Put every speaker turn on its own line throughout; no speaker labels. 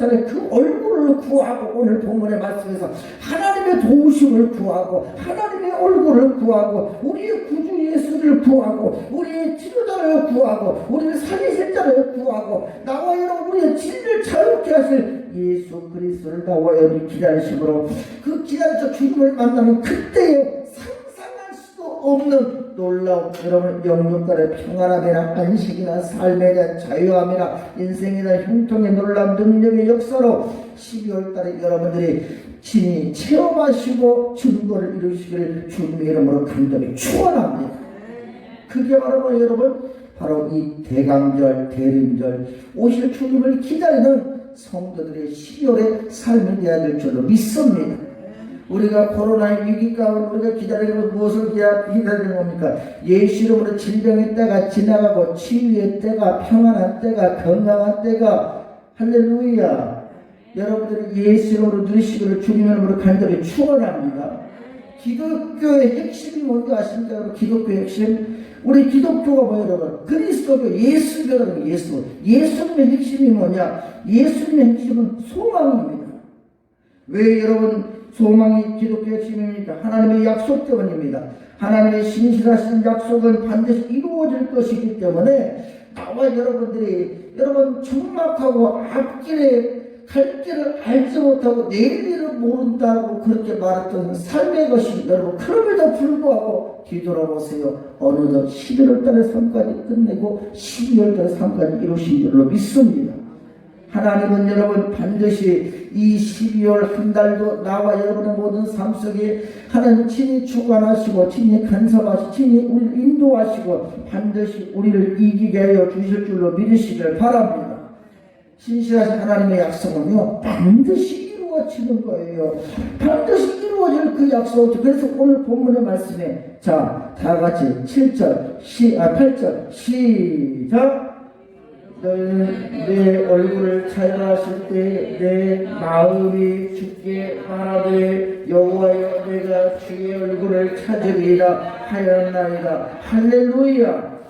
기도했잖아요. 그 얼굴을 구하고 오늘 본문의 말씀에서 하나님의 도우심을 구하고 하나님의 얼굴을 구하고 우리의 구주 예수를 구하고 우리의 치료자를 구하고 우리를 살리실 자를 구하고 나와 여러분 우리의 진리를 자유케 하실 예수 그리스도를 나와 여러분 기다리심으로 그 기다리서 주님을 만나는 그때에 상상할 수도 없는 놀라운 여러분 영육간의 평안함이나 안식이나 삶에 대한 자유함이나 인생이나 형통의 놀라운 능력의 역사로 12월 달에 여러분들이 진히 체험하시고 증거를 이루시기를 주님의 이름으로 간절히 축원합니다. 그게 바로 뭐 여러분 바로 이 대강절 대림절 오실 주님을 기다리는 성도들의 12월의 삶이 되어야 될 줄로 믿습니다. 우리가 코로나 위기 가운데 우리가 기다리는 무엇을 기다- 기다리는 겁니까? 예수 이름으로 질병의 때가 지나가고 치유의 때가 평안한 때가 건강한 때가 할렐루야 여러분들이 예수 이름으로 누리시기를 주님 이름으로 간절히 축원합니다. 기독교의 핵심이 뭔지 아십니까? 기독교의 핵심 우리 기독교가 뭐예요 여러분? 그리스도교 예수교라는 예수 예수님의 핵심이 뭐냐? 예수님의 핵심은 소망입니다. 왜 여러분 소망이 기독교의 핵심입니까? 하나님의 약속 때문입니다. 하나님의 신실하신 약속은 반드시 이루어질 것이기 때문에 나와 여러분들이 여러분 적막하고 앞길에 갈 길을 알지 못하고 내일 일을 모른다고 그렇게 말했던 삶의 것이 여러분 그럼에도 불구하고 뒤돌아보세요. 어느덧 11월 달의 삶까지 끝내고 12월 달의 삶까지 이루신 줄로 믿습니다. 하나님은 여러분 반드시 이 12월 한 달도 나와 여러분의 모든 삶 속에 하나님 친히 주관하시고 친히 간섭하시고 친히 우리를 인도하시고 반드시 우리를 이기게 하여 주실 줄로 믿으시길 바랍니다. 신실하신 하나님의 약속은요 반드시 이루어지는 거예요. 반드시 이루어질 그 약속. 그래서 오늘 본문의 말씀에 자 다 같이 7절 시, 아 8절 시작. 내 얼굴을 찾아하실 때 내 마음이 죽게 말하되 여호와여 내가 주의 얼굴을 찾으리라 하였나이다. 할렐루야.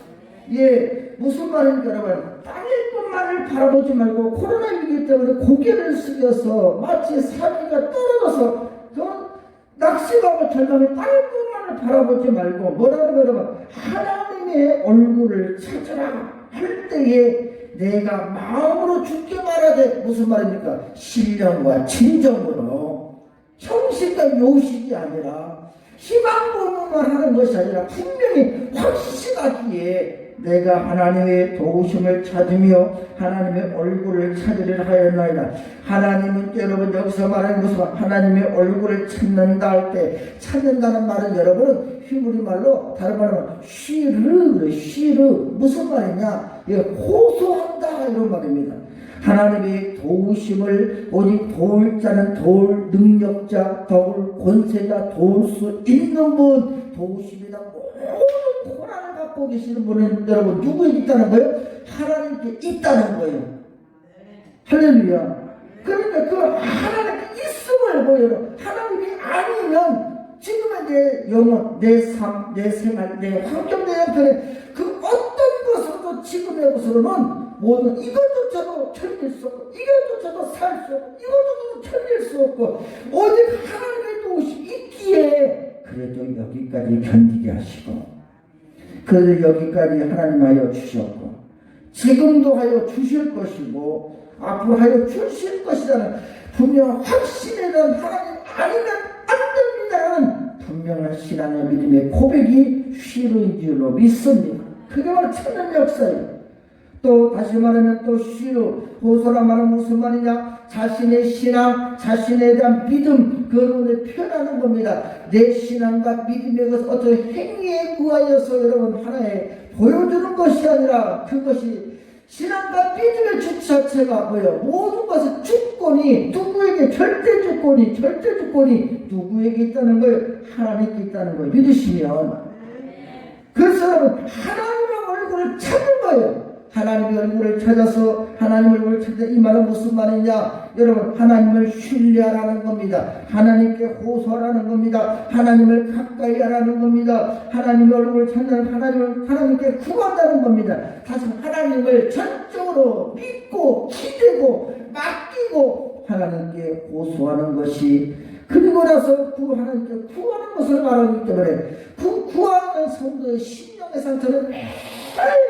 예 무슨 말입니까 여러분 땅의 것만을 바라보지 말고 코로나 위기 때문에 고개를 숙여서 마치 사기가 떨어져서 저 낙심하고 절망에 땅의 것만을 바라보지 말고 뭐라고 여러분 하나님의 얼굴을 찾으라 할 때에 내가 마음으로 죽게 말하되 무슨 말입니까? 신령과 진정으로 형식과 요식이 아니라 희망 보는만 하는 것이 아니라 분명히 확실하기에 내가 하나님의 도우심을 찾으며 하나님의 얼굴을 찾으려 하였나이다. 하나님은 여러분 여기서 말하는 것은 하나님의 얼굴을 찾는다 할 때 찾는다는 말은 여러분 히브리 말로 다른 말로 쉬르 쉬르 무슨 말이냐 이게 호소한다 이런 말입니다. 하나님의 도우심을 오직 도울 자는 도울 능력자 도울 권세자 도울 수 있는 분 도우심이다 모든 고난을 갖고 계시는 분은 여러분 누구에게 있다는 거예요? 하나님께 있다는 거예요. 할렐루야. 그러니까 그 하나님께 있음을 보여요. 하나님이 아니면 지금의 내 영혼, 내 삶, 내 생활, 내 환경, 내 형편에 그 어떤 것으로도 지금의 것으로는 모든 이것조차도 견딜 수 없고 이것조차도 살 수 없고 이것조차도 견딜 수 없고 오직 하나님의 도우심이 있기에 그래도 여기까지 견디게 하시고 그래도 여기까지 하나님 하여 주셨고 지금도 하여 주실 것이고 앞으로 하여 주실 것이라는 분명 확신에 대한 하나님 아니면 안 됩니다라는 분명한 신앙의 믿음의 고백이 쉬는 줄로 믿습니다. 그게 바로 천년 역사예요. 또 다시 말하면 또 쉬루 호소라 말은 무슨 말이냐? 자신의 신앙 자신에 대한 믿음 그걸 표현하는 겁니다. 내 신앙과 믿음의 것 어떤 행위에 의하여서 여러분 하나의 보여주는 것이 아니라 그것이 신앙과 믿음의 주 자체가 뭐예요? 모든 것의 주권이 누구에게 절대 주권이 절대 주권이 누구에게 있다는 거예요? 하나님께 있다는 걸 믿으시면. 그래서 여러분 하나님의 얼굴을 찾는 거예요 하나님의 얼굴을 찾아서 하나님의 얼굴을 찾아 이 말은 무슨 말이냐? 여러분 하나님을 신뢰하라는 겁니다. 하나님께 호소하라는 겁니다. 하나님을 가까이 하라는 겁니다. 하나님의 얼굴을 찾는 하나님을 하나님께 구한다는 겁니다. 다시 하나님을 전적으로 믿고 기대고 맡기고 하나님께 호소하는 것이 그리고 나서 구 하나님께 구하는 것을 말하기 때문에 그 구하는 성도의 심령의 상태는 매일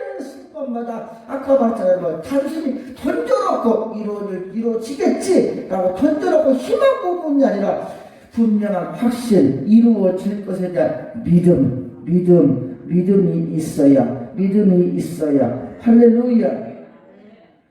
순간마다 아까 말했잖아요. 단순히 던져놓고 이루어질, 이루어지겠지라고 던져놓고 희망 부분이 아니라 분명한 확신 이루어질 것에 대한 믿음 믿음 믿음이 있어야 믿음이 있어야. 할렐루야.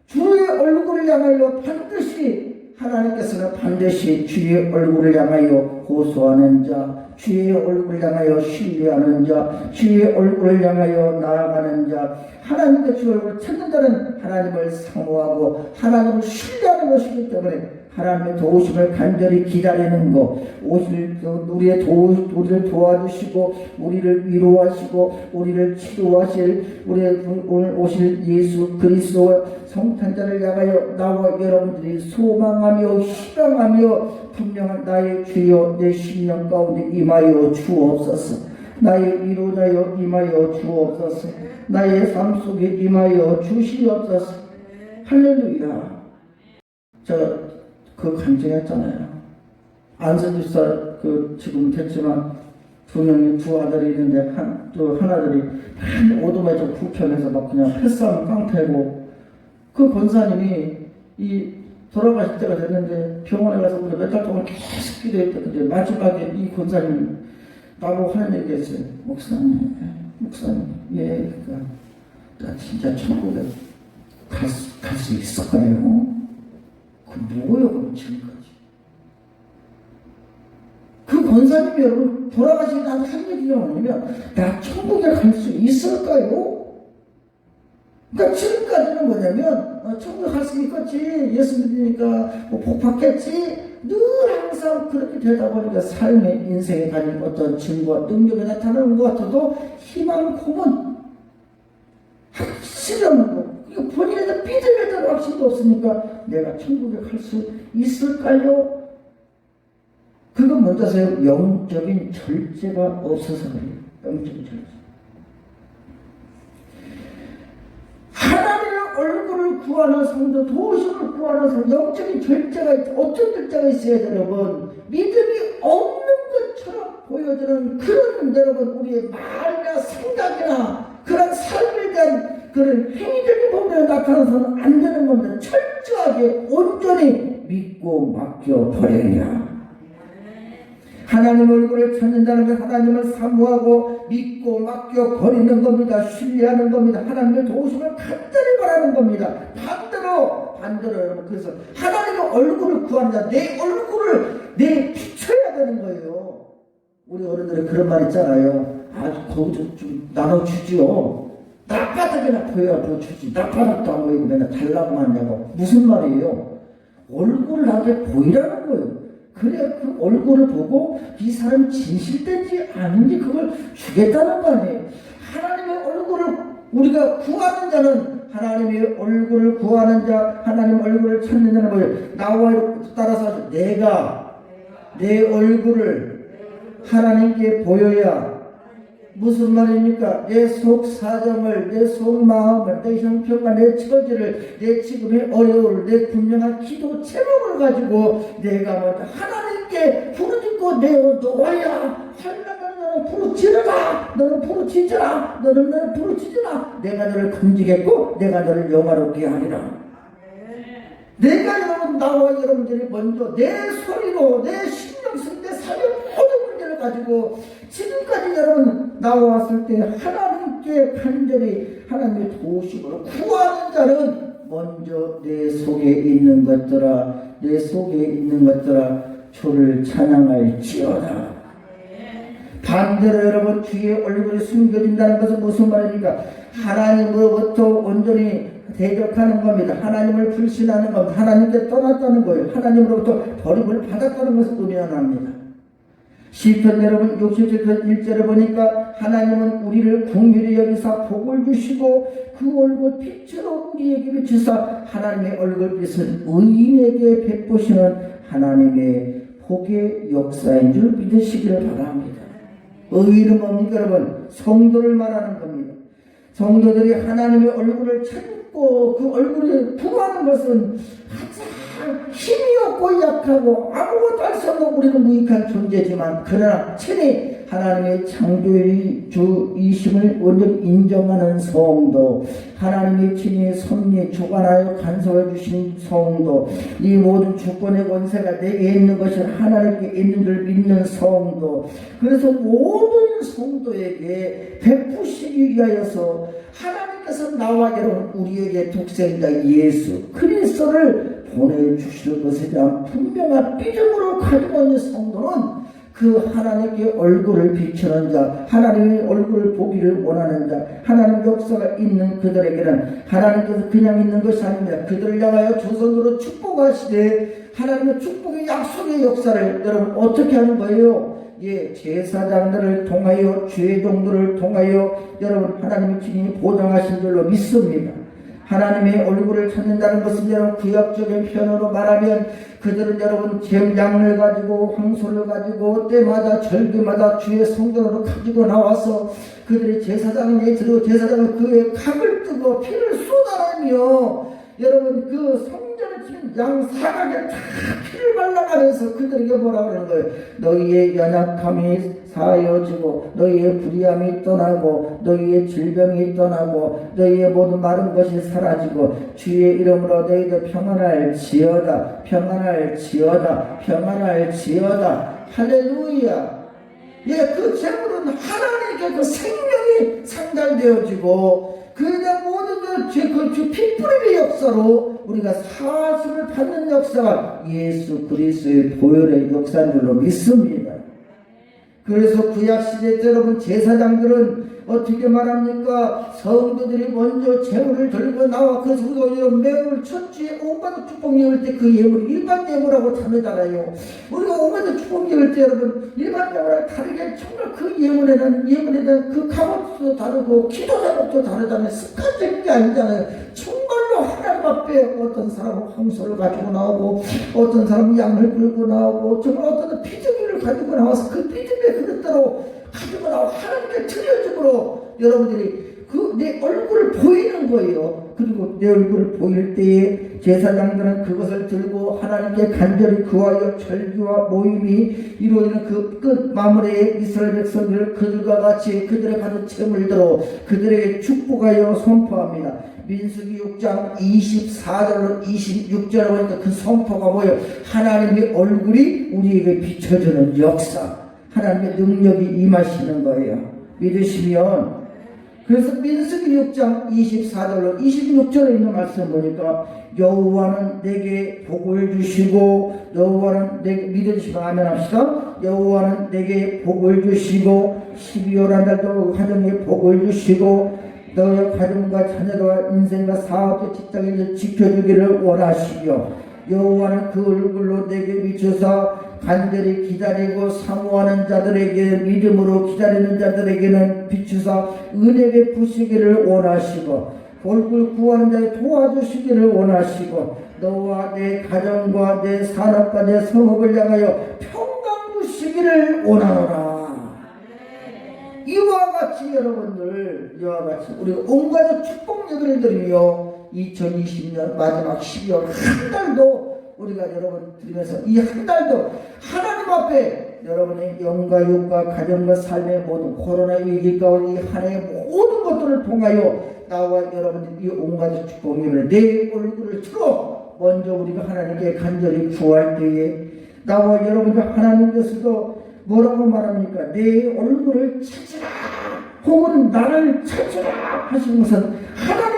주의 얼굴을 향하여 반드시 하나님께서는 반드시 주의 얼굴을 향하여 호소하는 자, 주의 얼굴을 향하여 신뢰하는 자, 주의 얼굴을 향하여 나아가는 자, 하나님의 주의 얼굴을 찾는 자는 하나님을 사모하고 하나님을 신뢰하는 것이기 때문에 하나님의 도우심을 간절히 기다리는 것, 오실 우리의 도 우리를 도와주시고 우리를 위로하시고 우리를 치료하실 우리의 오늘 오실 예수 그리스도 성탄자를 향하여 나와 여러분들이 소망하며 희망하며 분명한 나의 주여 내 심령 가운데 임하여 주옵소서. 나의 위로자여 임하여 주옵소서. 나의 삶 속에 임하여 주시옵소서. 할렐루야. 저 그 간증했잖아요. 안선 집사 그 지금 됐지만 두 명이 두 아들이 있는데 한 오도매 좀 불편해서 막 그냥 패싸움 깡패고 그 권사님이 이 돌아가실 때가 됐는데 병원에 가서 몇달 동안 계속 기도했다. 근데 마지막에 이 권사님 나보고 하는 얘기했어요. 목사님, 목사님, 예, 그러니까 나 진짜 천국에 갈수 갈수 있을까요? 그 뭐예요, 그럼 지금까지? 그 권사님이 여러분 돌아가신 다음에 한 얘기가 뭐냐면 나 천국에 갈 수 있을까요? 그러니까 지금까지는 뭐냐면 어, 천국에 갈수 있겠지 예수 믿으니까 뭐 복 받겠지 늘 항상 그렇게 되다 보니까 삶의 인생에 가진 어떤 증거와 능력이 나타나는 것 같아도 희망 고문 없는 거 이거 본인에게 믿음에 대한 확신도 없으니까 내가 천국에 갈 수 있을까요? 그건 뭔지 아세요? 영적인 절제가 없어서 그래요. 영적인 절제. 하나님의 얼굴을 구하는 성도, 도심을 구하는 성도, 영적인 절제가 있, 어떤 절제가 있어야 돼요, 여러분? 믿음이 없는 것처럼 보여지는 그런, 여러분, 우리의 말이나 생각이나 그런 삶에 대한 그런 부분에 나타나서는 안 되는 겁니다. 철저하게, 온전히 믿고 맡겨버려야. 하나님 얼굴을 찾는다는 건 하나님을 사모하고 믿고 맡겨 버리는 겁니다. 신뢰하는 겁니다. 하나님의 도우심을 간절히 바라는 겁니다. 반대로 반대로 여러분 그래서 하나님의 얼굴을 구한다. 내 얼굴을 내 비춰야 되는 거예요. 우리 어른들은 그런 말 있잖아요. 아 거기서 좀 나눠주지요. 나바닥이나 보여야 더 주지. 나바닥도 안 보이고 맨날 달라고만 하냐고. 무슨 말이에요? 얼굴을 나한테 보이라는 거예요. 그래 그 얼굴을 보고 이 사람 진실된지 아닌지 그걸 주겠다는 거 아니에요. 하나님의 얼굴을 우리가 구하는 자는 하나님의 얼굴을 구하는 자, 하나님 얼굴을 찾는 자는 뭐예요? 나와 따라서 내가 내 얼굴을 하나님께 보여야 무슨 말입니까? 내 속 사정을, 내 속 마음을, 내 형편과 내 처지를, 내 지금의 어려움을, 내 분명한 기도 제목을 가지고 내가 먼저 하나님께 부르짖고 내 놓아야 하나님 너는 부르짖으라. 너는 부르짖으라. 너는 너를 부르짖으라. 내가 너를 금지겠고 내가 너를 영화롭게 하리라. 내가 여러분 나와 여러분들이 먼저 내 소리로 내 신경 쓸때 삶의 모든 문제를 가지고 지금까지 여러분 나왔을 때 하나님께 간절히 하나님의 도우심으로 구하는 자는 먼저 내 속에 있는 것들아 내 속에 있는 것들아 주를 찬양할지어다 반대로 여러분 주의 얼굴이 숨겨진다는 것은 무슨 말입니까? 하나님으로부터 온전히 대적하는 겁니다. 하나님을 불신하는 겁니다. 하나님께 떠났다는 거예요. 하나님으로부터 버림을 받았다는 것을 의미합니다. 시편 여러분 67편 1절에 보니까 하나님은 우리를 궁휼히 여기사 복을 주시고 그 얼굴 빛으로 우리에게 비추사 하나님의 얼굴빛은 의인에게 베푸시는 하나님의 복의 역사인 줄 믿으시기를 바랍니다. 의인은 뭡니까 여러분? 성도를 말하는 겁니다. 성도들이 하나님의 얼굴을 찾고 그 얼굴을 구하는 것은 가장 힘이 없고 약하고 아무것도 할 수 없는 우리는 무익한 존재지만 그러나 친히 하나님의 창조주이심을 완전히 인정하는 성도 하나님의 친히 섭리 주관하여 간섭해 주신 성도 이 모든 주권의 권세가 내게 있는 것이 하나님께 있는 줄 믿는 성도 그래서 모든 성도에게 베푸시기 위하여서 하나님께서 나와 여러분 우리에게 독생자 예수 그리스도를 보내 주실 것에 대한 분명한 믿음으로 가지고 있는 성도는 그 하나님께 얼굴을 비추는 자, 하나님의 얼굴을 보기를 원하는 자, 하나님 역사가 있는 그들에게는 하나님께서 그냥 있는 것이 아닙니다. 그들을 향하여 조선으로 축복하시되 하나님의 축복의 약속의 역사를 여러분 어떻게 하는 거예요? 예, 제사장들을 통하여 주의 종들을 통하여 여러분 하나님의 주님이 보장하신 줄로 믿습니다. 하나님의 얼굴을 찾는다는 것은 여러분 구약적인 표현으로 말하면 그들은 여러분 잼장을 가지고 황소를 가지고 때마다 절기마다 주의 성전으로 가지고 나와서 그들이 제사장에게 들어 제사장은 그의 각을 뜨고 피를 쏟아내며 여러분 그 성전을 치는 양 사각에 다 피를 발라가면서 그들에게 뭐라 그러는 거예요? 너희의 연약함이 사여지고 너희의 불의함이 떠나고 너희의 질병이 떠나고 너희의 모든 마른 것이 사라지고 주의 이름으로 너희들 평안할 지어다 평안할 지어다 평안할 지어다. 할렐루야. 예, 그 재물은 하나님께 그 생명이 상달되어지고 그, 그 핏뿌림의 역사로 우리가 사수를 받는 역사가 예수 그리스도의 보혈의 역사인 줄로 믿습니다. 그래서 구약 시대 때 여러분 제사장들은 어떻게 말합니까? 성도들이 먼저 재물을 들고 나와 우리가 이런 매물 첫주에 온갖 축복 예물 때 그 예물 일반 예물하고 다르잖아요. 우리가 온갖 축복 예물 때 여러분 일반 예물하고 다르게 정말 그 예물에는 예물에 대한 그 값도 다르고 기도 작업도 다르잖아요. 습관적인 게 아니잖아요. 정말로 하나님 앞에 어떤 사람은 황소를 가지고 나오고 어떤 사람은 양을 끌고 나오고 정말 어떤 피조기를 가지고 나와서 그 피조기의 그릇대로 가지고 나와 하나님께 드려줌으로 여러분들이 그 내 얼굴을 보이는 거예요. 그리고 내 얼굴을 보일 때에 제사장들은 그것을 들고 하나님께 간절히 구하여 절기와 모임이 이루어지는 그 끝 마무리에 이스라엘 백성들을 그들과 같이 그들의 가진 재물대로 그들에게 축복하여 선포합니다. 민수기 6장 24절로 26절에 보니까 그 선포가 뭐예요? 하나님의 얼굴이 우리에게 비춰주는 역사. 하나님의 능력이 임하시는 거예요. 믿으시면 그래서 민수기 6장 24절로 26절에 있는 말씀 보니까 여호와는 내게 복을 주시고 여호와는 내게 믿으시면 아멘 합시다. 여호와는 내게 복을 주시고 12월 한 달도 가정에 복을 주시고 너의 가정과 자녀와 인생과 사업과 직장을 지켜주기를 원하시며 여호와는 그 얼굴로 내게 비춰서 간절히 기다리고 사모하는 자들에게 믿음으로 기다리는 자들에게는 비추사 은혜 베푸시기를 원하시고 얼굴 구하는 자에 도와주시기를 원하시고 너와 내 가정과 내 산업과 내 성업을 향하여 평강 주시기를 원하노라. 이와 같이 여러분들 이와 같이 우리가 온갖 축복 예배를 드리며 2020년 마지막 12월 한 달도 우리가 여러분 드리면서 이 한 달도 하나님 앞에 여러분의 영과 육과 가정과 삶의 모든 코로나 위기 가운데 한 해의 모든 것들을 통하여 나와 여러분들이 이 온갖 축복 예배를 내 얼굴을 틀어 먼저 우리가 하나님께 간절히 구할 때에 나와 여러분들 하나님께서도 뭐라고 말합니까? 내 얼굴을 찾으라 혹은 나를 찾으라 하시는 것은 하나님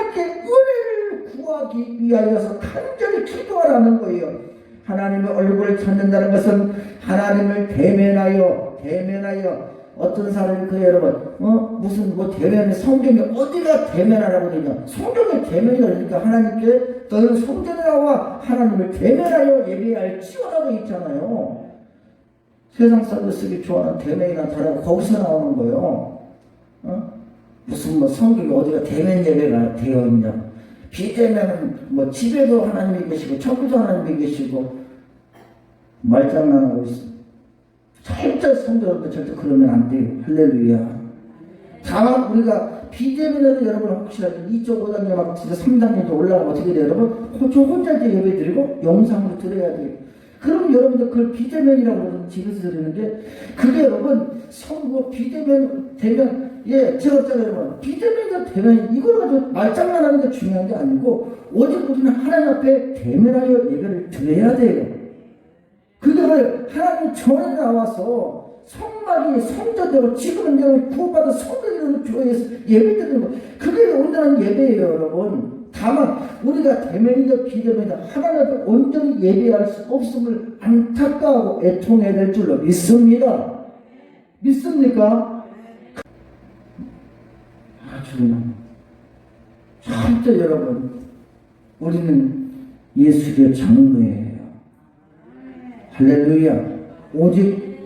구하기 위하여서 간절히 기도하라는 거예요. 하나님의 얼굴을 찾는다는 것은 하나님을 대면하여 대면하여 어떤 사람이 그 여러분 어 무슨 뭐 대면 성경에 어디가 대면하라고 그러냐 성경에 대면이 그러니까 하나님께 너는 성전에 나와 하나님을 대면하여 예배할 지어라고 있잖아요. 세상 사람들 쓰기 좋아하는 대면이나 다르고 거기서 나오는 거예요. 어? 무슨 뭐 성경이 어디가 대면 예배가 되어 있냐? 비대면은 뭐 집에도 하나님이 계시고 천국도 하나님이 계시고 말장난하고 있어. 절대 성도로도 절대 그러면 안 돼요. 할렐루야. 다만 우리가 비대면으로 여러분 혹시라도 이쪽 5단계 막 진짜 3단계도 올라가면 어떻게 돼요 여러분? 저 혼자 이제 예배 드리고 영상으로 드려야 돼요. 그럼 여러분들 그걸 비대면이라고 집에서 드리는데 그게 여러분 선거 비대면 되면 예 제가 어쩌면 여러분 비대면이 되면 이걸 가지고 말장난하는 게 중요한 게 아니고 오직 우리는 하나님 앞에 대면하여 예배를 드려야 돼요. 그거를 하나님 전에 나와서 성막이 성전되고 지금은 내가 구원받아 성전이라는 교회에서 예배 드리는 거 그게 온전한 예배예요 여러분 다만 우리가 대면이든 비대면이든 하나님 앞에 온전히 예배할 수 없음을 안타까워하고 애통해야 될 줄로 믿습니다 믿습니까? 아주 진짜 여러분 우리는 예수의 장로예요. 할렐루야. 오직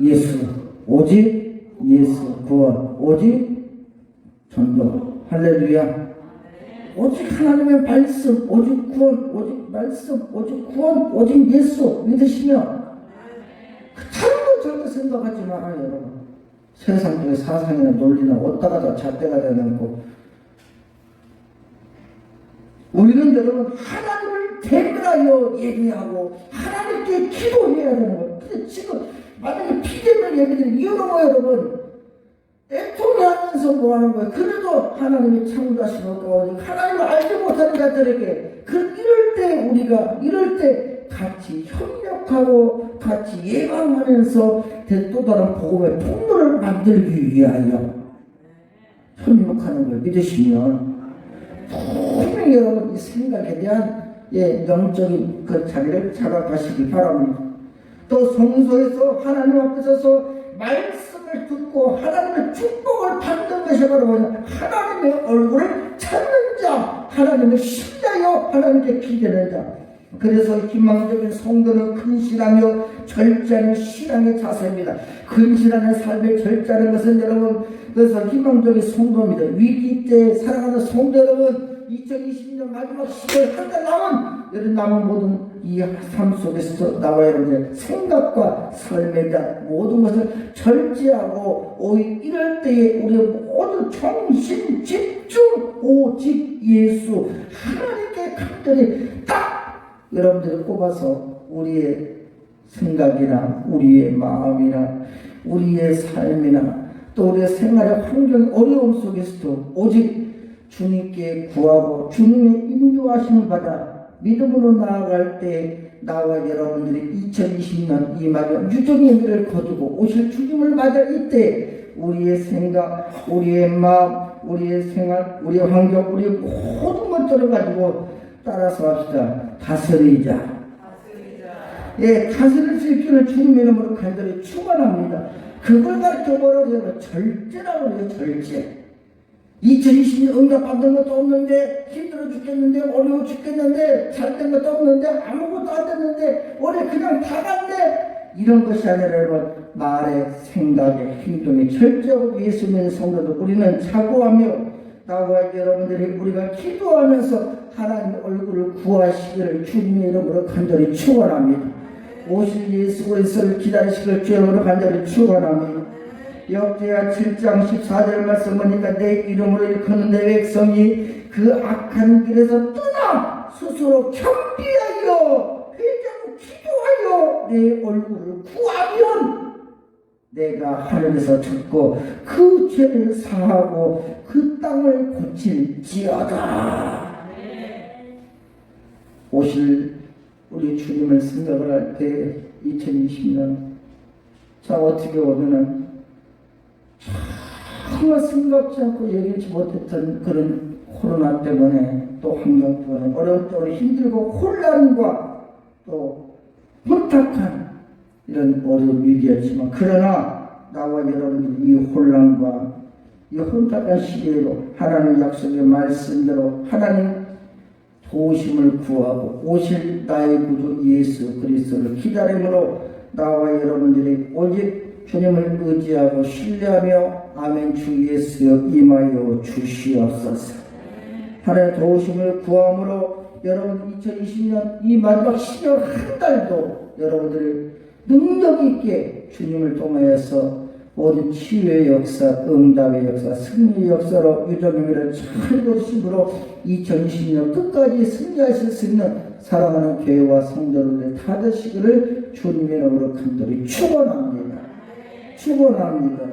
예수 오직 예수 구원 오직 전도. 할렐루야. 오직 하나님의 말씀 오직 구원 오직 말씀 오직 구원 오직 예수 믿으시며 그 다른 거 절대 생각하지 말아요 여러분 세상적인 사상이나 논리나 얻다가 다 잣대가 되는 거 우리는 여러분 하나님을 대면하여 예배하고 하나님께 기도해야 되는 거예요. 근데 지금 만약에 비대면 예배드리는 이유가 뭐예요 여러분? 애통하면서 뭐 하는 거예요? 그래도 하나님이 창조하신 것 하나님을 알지 못하는 자들에게 그 이럴 때 우리가 이럴 때 같이 협력하고 같이 예방하면서 또 다른 복음의 통로를 만들기 위하여 협력하는 걸 믿으시면 분명히 여러분 이 생각에 대한 예, 영적인 그 자리를 잡아가시기 바랍니다. 또 성소에서 하나님 앞에 서서 말씀을 듣고 하나님의 축복을 받는 것이 바로 하나님의 얼굴을 찾는 자 하나님을 신뢰하여 하나님께 기대는 자 그래서 희망적인 성도는 근실하며 절제하는 신앙의 자세입니다. 근실하는 삶의 절제하는 것은 여러분 그래서 희망적인 성도입니다. 위기 때 살아가는 성도 여러분 2020년 마지막 10월 한달 남은 여러분 남은 모든 이 삶 속에서 나와 여러분의 생각과 삶에 대한 모든 것을 절제하고 오히려 이럴 때에 우리의 모든 정신 집중 오직 예수 하나님께 간절히 딱 여러분들을 꼽아서 우리의 생각이나 우리의 마음이나 우리의 삶이나 또 우리의 생활의 환경 어려움 속에서도 오직 주님께 구하고 주님의 인도하심을 받아 믿음으로 나아갈 때 나와 여러분들이 2020년 이 마지막 유정의 의미를 거두고 오실 주님을 맞아 이때 우리의 생각, 우리의 마음, 우리의 생활, 우리의 환경, 우리의 모든 것들을 가지고 따라서 합시다. 다스리자. 예, 수 있기를 주님의 이름으로 간절히 축원합니다. 그걸 가르쳐 뭐라고 해요? 절제라고 해요, 절제. 2020년 응답 받는 것도 없는데 힘들어 죽겠는데 어려워 죽겠는데 잘 된 것도 없는데 아무것도 안 됐는데 올해 그냥 다 갔네 이런 것이 아니라 여러분 말에 생각에 행동에 철저하고 예수 믿는 성도들 우리는 자고하며 나와 여러분들이 우리가 기도하면서 하나님 얼굴을 구하시기를 주님의 이름으로 간절히 축원합니다. 오실 예수 그리스도를 기다리시길 주여로 간절히 축원합니다. 역대하 7장 14절 말씀 보니까 내 이름으로 일컫는 내 백성이 그 악한 길에서 떠나 스스로 겸비하여 회개하고 기도하여 내 얼굴을 구하면 내가 하늘에서 듣고 그 죄를 사하고 그 땅을 고칠지어다. 오실 우리 주님을 생각을 할 때 2020년 자 어떻게 보면은 정말 생각지 않고 예기치 못했던 그런 코로나 때문에 또 환경 때문에 어려운 때 우리 힘들고 혼란과 또 혼탁한 이런 어려운 위기였지만 그러나 나와 여러분들 이 혼란과 이 혼탁한 시기에도 하나님 약속의 말씀대로 하나님 도우심을 구하고 오실 나의 구주 예수 그리스도를 기다림으로 나와 여러분들이 오직 주님을 의지하고 신뢰하며 아멘 주 예수여 임하여 주시옵소서. 하나님의 도우심을 구함으로 여러분 2020년 이 마지막 10년 한 달도 여러분들이 능력 있게 주님을 통하여서 모든 치유의 역사, 응답의 역사, 승리의 역사로 유정의미를 잘 거두심으로 2020년 끝까지 승리하실 수 있는 사랑하는 교회와 성도를 다 되시기를 주님의 이름으로 간절히 축원합니다. 축원합니다.